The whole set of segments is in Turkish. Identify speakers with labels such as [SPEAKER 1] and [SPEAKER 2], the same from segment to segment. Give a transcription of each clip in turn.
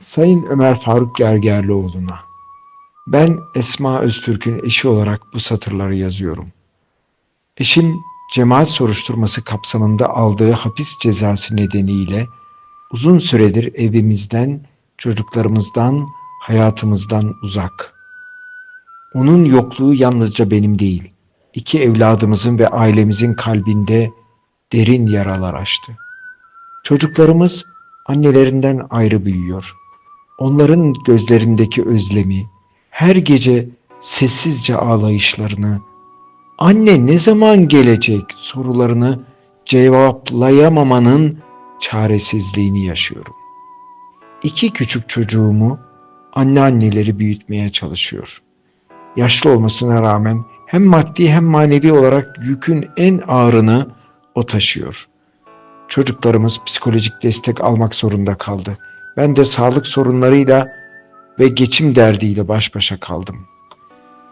[SPEAKER 1] Sayın Ömer Faruk Gergerlioğlu'na ben Esma Öztürk'ün eşi olarak bu satırları yazıyorum. Eşim cemaat soruşturması kapsamında aldığı hapis cezası nedeniyle uzun süredir evimizden, çocuklarımızdan, hayatımızdan uzak. Onun yokluğu yalnızca benim değil, iki evladımızın ve ailemizin kalbinde derin yaralar açtı. Çocuklarımız annelerinden ayrı büyüyor. Onların gözlerindeki özlemi, her gece sessizce ağlayışlarını, anne ne zaman gelecek sorularını cevaplayamamanın çaresizliğini yaşıyorum. İki küçük çocuğumu anneanneleri büyütmeye çalışıyor. Yaşlı olmasına rağmen hem maddi hem manevi olarak yükün en ağırını o taşıyor. Çocuklarımız psikolojik destek almak zorunda kaldı. Ben de sağlık sorunlarıyla ve geçim derdiyle baş başa kaldım.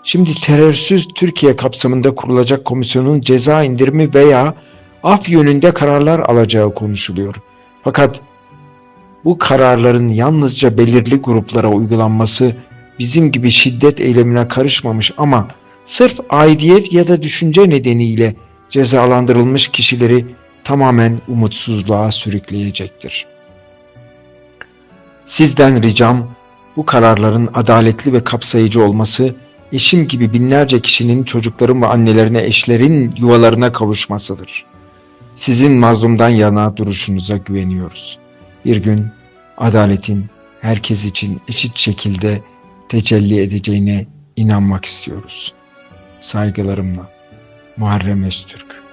[SPEAKER 1] Şimdi terörsüz Türkiye kapsamında kurulacak komisyonun ceza indirimi veya af yönünde kararlar alacağı konuşuluyor. Fakat bu kararların yalnızca belirli gruplara uygulanması bizim gibi şiddet eylemine karışmamış ama sırf aidiyet ya da düşünce nedeniyle cezalandırılmış kişileri tamamen umutsuzluğa sürükleyecektir. Sizden ricam bu kararların adaletli ve kapsayıcı olması, eşim gibi binlerce kişinin çocukların ve annelerine eşlerin yuvalarına kavuşmasıdır. Sizin mazlumdan yana duruşunuza güveniyoruz. Bir gün adaletin herkes için eşit şekilde tecelli edeceğine inanmak istiyoruz. Saygılarımla Muharrem Öztürk